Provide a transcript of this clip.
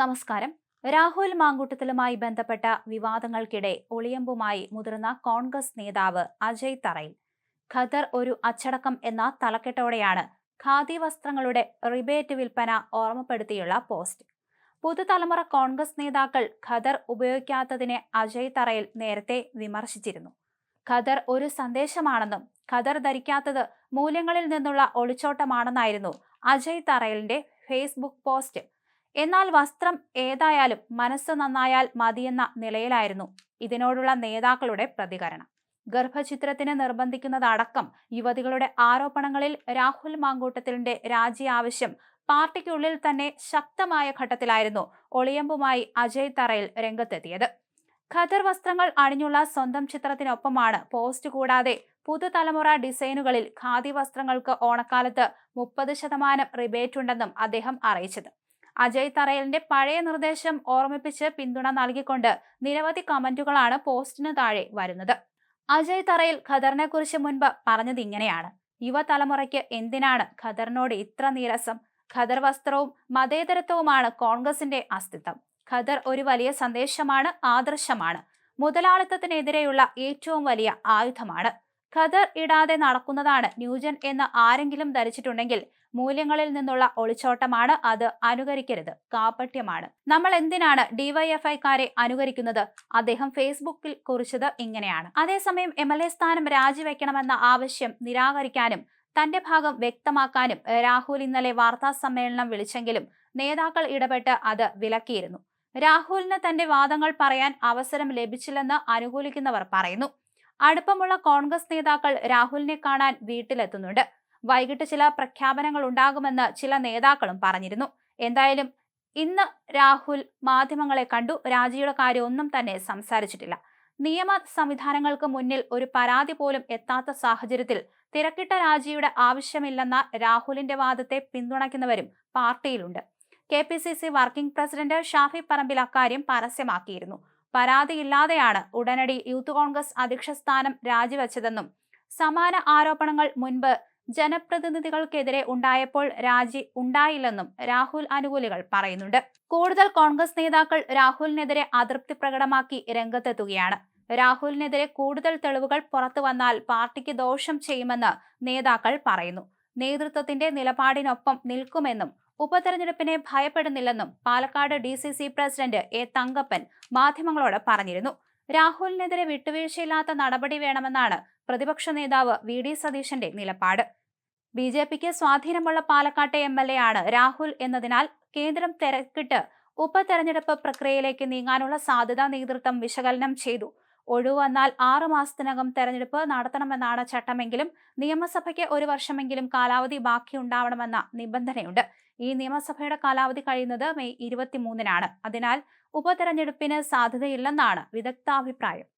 നമസ്കാരം. രാഹുൽ മാങ്കൂട്ടത്തിലുമായി ബന്ധപ്പെട്ട വിവാദങ്ങൾക്കിടെ ഒളിയമ്പുമായി മുതിർന്ന കോൺഗ്രസ് നേതാവ് അജയ് തറയിൽ. ഖദർ ഒരു അച്ചടക്കം എന്ന തലക്കെട്ടോടെയാണ് ഖാദി വസ്ത്രങ്ങളുടെ റിബേറ്റ് വിൽപ്പന ഓർമ്മപ്പെടുത്തിയുള്ള പോസ്റ്റ്. പുതുതലമുറ കോൺഗ്രസ് നേതാക്കൾ ഖദർ ഉപയോഗിക്കാത്തതിനെ അജയ് തറയിൽ നേരത്തെ വിമർശിച്ചിരുന്നു. ഖദർ ഒരു സന്ദേശമാണെന്നും ഖദർ ധരിക്കാത്തത് മൂല്യങ്ങളിൽ നിന്നുള്ള ഒളിച്ചോട്ടമാണെന്നായിരുന്നു അജയ് തറയലിന്റെ ഫേസ്ബുക്ക് പോസ്റ്റ്. എന്നാൽ വസ്ത്രം ഏതായാലും മനസ്സ് നന്നായാൽ മതിയെന്ന നിലയിലായിരുന്നു ഇതിനോടുള്ള നേതാക്കളുടെ പ്രതികരണം. ഗർഭചിത്രത്തിന് നിർബന്ധിക്കുന്നതടക്കം യുവതികളുടെ ആരോപണങ്ങളിൽ രാഹുൽ മാങ്കൂട്ടത്തിലിന്റെ രാജി ആവശ്യം പാർട്ടിക്കുള്ളിൽ തന്നെ ശക്തമായ ഘട്ടത്തിലായിരുന്നു ഒളിയമ്പുമായി അജയ് തറയിൽ രംഗത്തെത്തിയത്. ഖദർ വസ്ത്രങ്ങൾ അണിഞ്ഞുള്ള സ്വന്തം ചിത്രത്തിനൊപ്പമാണ് പോസ്റ്റ് കൂടാതെ പുതുതലമുറ ഡിസൈനുകളിൽ ഖാദി വസ്ത്രങ്ങൾക്ക് ഓണക്കാലത്ത് മുപ്പത് ശതമാനം റിബേറ്റ് ഉണ്ടെന്നും അദ്ദേഹം അറിയിച്ചത്. അജയ് തറയലിന്റെ പഴയ നിർദ്ദേശം ഓർമ്മിപ്പിച്ച് പിന്തുണ നൽകിക്കൊണ്ട് നിരവധി കമന്റുകളാണ് പോസ്റ്റിന് താഴെ വരുന്നത്. അജയ് തറയിൽ ഖദറിനെ കുറിച്ച് മുൻപ് പറഞ്ഞത് ഇങ്ങനെയാണ്. യുവതലമുറയ്ക്ക് എന്തിനാണ് ഖദറിനോട് ഇത്ര നീരസം? ഖദർ വസ്ത്രവും മതേതരത്വവുമാണ് കോൺഗ്രസിന്റെ അസ്തിത്വം. ഖദർ ഒരു വലിയ സന്ദേശമാണ് ആദർശമാണ്. മുതലാളിത്തത്തിനെതിരെയുള്ള ഏറ്റവും വലിയ ആയുധമാണ്. ഖദർ ഇടാതെ നടക്കുന്നതാണ്. ന്യൂജൻ എന്ന് ആരെങ്കിലും ധരിച്ചിട്ടുണ്ടെങ്കിൽ മൂല്യങ്ങളിൽ നിന്നുള്ള ഒളിച്ചോട്ടമാണ് അത് അനുകരിക്കരുത്. കാപട്യമാണ്. നമ്മൾ എന്തിനാണ് ഡിവൈഎഫ്ഐക്കാരെ അനുകരിക്കുന്നത്? അദ്ദേഹം ഫേസ്ബുക്കിൽ കുറിച്ചത് ഇങ്ങനെയാണ്. അതേസമയം എം എൽ എ സ്ഥാനം രാജിവെക്കണമെന്ന ആവശ്യം നിരാകരിക്കാനും തന്റെ ഭാഗം വ്യക്തമാക്കാനും രാഹുൽ ഇന്നലെ വാർത്താ സമ്മേളനം വിളിച്ചെങ്കിലും നേതാക്കൾ ഇടപെട്ട് അത് വിലക്കിയിരുന്നു. രാഹുലിന് തന്റെ വാദങ്ങൾ പറയാൻ അവസരം ലഭിച്ചില്ലെന്ന് അനുകൂലിക്കുന്നവർ പറയുന്നു. അടുപ്പമുള്ള കോൺഗ്രസ് നേതാക്കൾ രാഹുലിനെ കാണാൻ വീട്ടിലെത്തുന്നുണ്ട്. വൈകിട്ട് ചില പ്രഖ്യാപനങ്ങൾ ഉണ്ടാകുമെന്ന് ചില നേതാക്കളും പറഞ്ഞിരുന്നു. എന്തായാലും ഇന്ന് രാഹുൽ മാധ്യമങ്ങളെ കണ്ടു. രാജിയുടെ കാര്യമൊന്നും തന്നെ സംസാരിച്ചിട്ടില്ല. നിയമ സംവിധാനങ്ങൾക്ക് മുന്നിൽ ഒരു പരാതി പോലും എത്താത്ത സാഹചര്യത്തിൽ തിരക്കിട്ട രാജിയുടെ ആവശ്യമില്ലെന്ന രാഹുലിന്റെ വാദത്തെ പിന്തുണയ്ക്കുന്നവരും പാർട്ടിയിലുണ്ട്. K P C C working president Shafi Parambil അക്കാര്യം പരസ്യമാക്കിയിരുന്നു. പരാതിയില്ലാതെയാണ് ഉടനടി യൂത്ത് കോൺഗ്രസ് അധ്യക്ഷ സ്ഥാനം രാജിവെച്ചതെന്നും സമാന ആരോപണങ്ങൾ മുൻപ് ജനപ്രതിനിധികൾക്കെതിരെ ഉണ്ടായപ്പോൾ രാജി ഉണ്ടായില്ലെന്നും രാഹുൽ അനുകൂലികൾ പറയുന്നുണ്ട്. കൂടുതൽ കോൺഗ്രസ് നേതാക്കൾ രാഹുലിനെതിരെ അതൃപ്തി പ്രകടമാക്കി രംഗത്തെത്തുകയാണ്. രാഹുലിനെതിരെ കൂടുതൽ തെളിവുകൾ പുറത്തു വന്നാൽ പാർട്ടിക്ക് ദോഷം ചെയ്യുമെന്ന് നേതാക്കൾ പറയുന്നു. നേതൃത്വത്തിന്റെ നിലപാടിനൊപ്പം നിൽക്കുമെന്നും ഉപതെരഞ്ഞെടുപ്പിനെ ഭയപ്പെടുന്നില്ലെന്നും Palakkad D C C president A Thankappan മാധ്യമങ്ങളോട് പറഞ്ഞിരുന്നു. രാഹുലിനെതിരെ വിട്ടുവീഴ്ചയില്ലാത്ത നടപടി വേണമെന്നാണ് പ്രതിപക്ഷ നേതാവ് വി ഡി സതീശന്റെ നിലപാട്. ബി ജെ പിക്ക് സ്വാധീനമുള്ള പാലക്കാട്ടെ എം എൽ എ ആണ് രാഹുൽ എന്നതിനാൽ കേന്ദ്രം തിരക്കിട്ട് ഉപതെരഞ്ഞെടുപ്പ് പ്രക്രിയയിലേക്ക് നീങ്ങാനുള്ള സാധ്യത നേതൃത്വം വിശകലനം ചെയ്തു. ഒഴിവ് വന്നാൽ ആറു മാസത്തിനകം തെരഞ്ഞെടുപ്പ് നടത്തണമെന്നാണ് ചട്ടമെങ്കിലും നിയമസഭയ്ക്ക് ഒരു വർഷമെങ്കിലും കാലാവധി ബാക്കിയുണ്ടാവണമെന്ന നിബന്ധനയുണ്ട്. ഈ നിയമസഭയുടെ കാലാവധി കഴിയുന്നത് മെയ് ഇരുപത്തിമൂന്നിനാണ്. അതിനാൽ ഉപതെരഞ്ഞെടുപ്പിന് സാധ്യതയില്ലെന്നാണ് വിദഗ്ധാഭിപ്രായം.